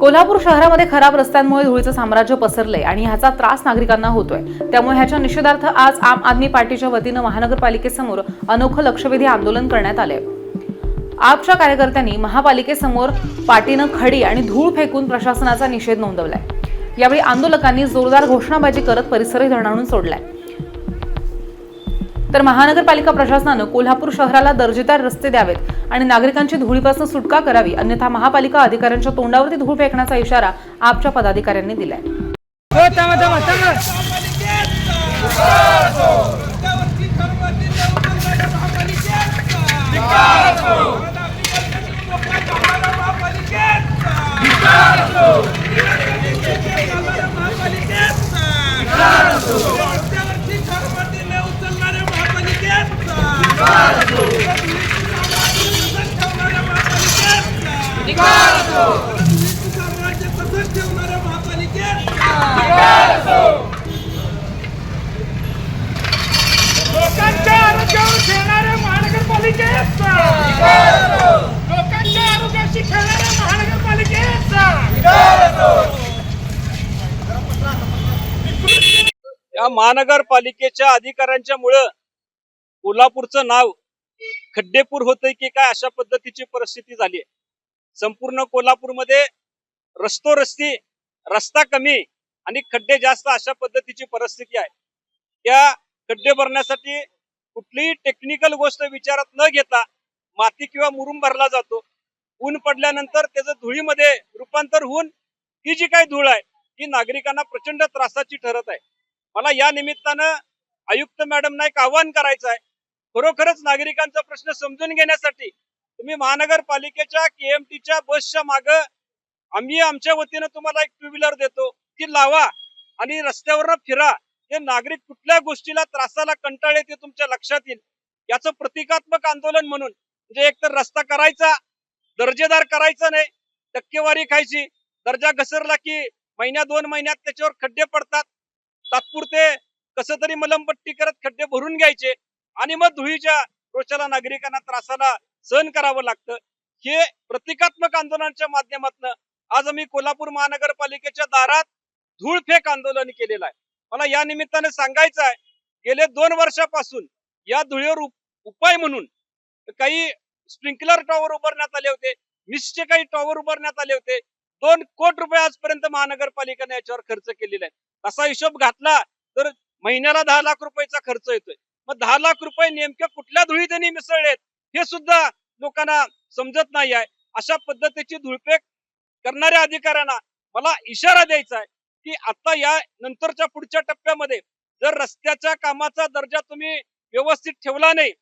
कोल्हापूर शहरामध्ये खराब रस्त्यांमुळे धुळीचं साम्राज्य पसरलंय आणि ह्याचा त्रास नागरिकांना होतोय. त्यामुळे ह्याच्या निषेधार्थ आज आम आदमी पार्टीच्या वतीनं महानगरपालिकेसमोर अनोखं लक्षवेधी आंदोलन करण्यात आलंय. आपच्या कार्यकर्त्यांनी महापालिकेसमोर पाटीनं खडी आणि धूळ फेकून प्रशासनाचा निषेध नोंदवलाय. यावेळी आंदोलकांनी जोरदार घोषणाबाजी करत परिसरही धरणावून सोडलाय. तर महानगरपालिका प्रशासनानं कोल्हापूर शहराला दर्जेदार रस्ते द्यावेत आणि नागरिकांची धुळीपासून सुटका करावी अन्यथा महापालिका अधिकाऱ्यांच्या तोंडावरती धूळ फेकण्याचा इशारा आपच्या पदाधिकाऱ्यांनी दिलाय. थांबा थांबा थांबा लोकांच्या आरोग्यावर खेळणाऱ्या महानगरपालिकेचा. लोकांच्या आरोग्याशी खेळणाऱ्या महानगरपालिकेचा. या महानगरपालिकेच्या अधिकाऱ्यांच्या मुळे कोल्हापूरचं नाव खड्डेपूर होतंय की काय अशा पद्धतीची परिस्थिती झाली आहे. संपूर्ण कोल्हापूरमध्ये रस्तो रस्ती रस्ता कमी आणि खड्डे जास्त अशा पद्धतीची परिस्थिती आहे. या खड्डे भरण्यासाठी कुठलीही टेक्निकल गोष्ट विचारात न घेता माती किंवा मुरुम भरला जातो. ऊन पडल्यानंतर त्याचं धुळीमध्ये रूपांतर होऊन ही जी काही धूळ आहे ही नागरिकांना प्रचंड त्रासाची ठरत आहे. मला या निमित्तानं आयुक्त मॅडमना एक आवाहन करायचं आहे. खरोखरच नागरिकांचा प्रश्न समजून घेण्यासाठी तुम्ही महानगरपालिकेच्या केएमटीच्या बसच्या माग आम्ही आमच्या वतीनं तुम्हाला एक टू व्हीलर देतो. ती लावा आणि रस्त्यावर फिरा. हे नागरिक कुठल्या गोष्टीला त्रासाला कंटाळे ते तुमच्या लक्षात येईल. याचं प्रतिकात्मक आंदोलन म्हणून म्हणजे एक तर रस्ता करायचा दर्जेदार करायचा नाही टक्केवारी खायची दर्जा घसरला की महिन्या दोन महिन्यात त्याच्यावर खड्डे पडतात. तात्पुरते कसं तरी मलमपट्टी करत खड्डे भरून घ्यायचे आणि मग धुळीच्या रोषाला नागरिकांना त्रासाला सहन करावं लागतं. हे प्रतिकात्मक आंदोलनाच्या माध्यमातून आज आम्ही कोल्हापूर महानगरपालिकेच्या दारात धूळफेक आंदोलन केलेलं आहे. मला या निमित्ताने सांगायचं आहे गेले दोन वर्षापासून या धुळीवर उपाय म्हणून काही स्प्रिंकलर टॉवर उभारण्यात आले होते मिसचे काही टॉवर उभारण्यात आले होते. दोन कोट रुपये आजपर्यंत महानगरपालिकेने याच्यावर खर्च केलेला आहे. असा हिशोब घातला तर महिन्याला दहा लाख रुपयाचा खर्च येतोय. मग दहा लाख रुपये नेमक्या कुठल्या धुळी त्यांनी मिसळलेत? हे सुद्धा लोकांना समजत नाही आहे. अशा पद्धतीची धुळपेक करणाऱ्या अधिकाऱ्यांना मला इशारा द्यायचा आहे की आता या नंतरच्या पुढच्या टप्प्यामध्ये जर रस्त्याच्या कामाचा दर्जा तुम्ही व्यवस्थित ठेवला नाही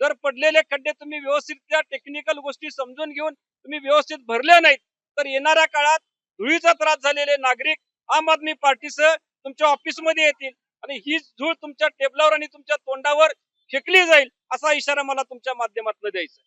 जर पडलेले खड्डे तुम्ही व्यवस्थित त्या टेक्निकल गोष्टी समजून घेऊन तुम्ही व्यवस्थित भरले नाहीत तर येणाऱ्या काळात धुळीचा त्रास झालेले नागरिक आम आदमी पार्टीसह तुमच्या ऑफिसमध्ये येतील आणि ही धूळ तुमच्या टेबलावर आणि तुमच्या तोंडावर फेकली जाईल. असा इशारा मला तुमच्या माध्यमातून द्यायचा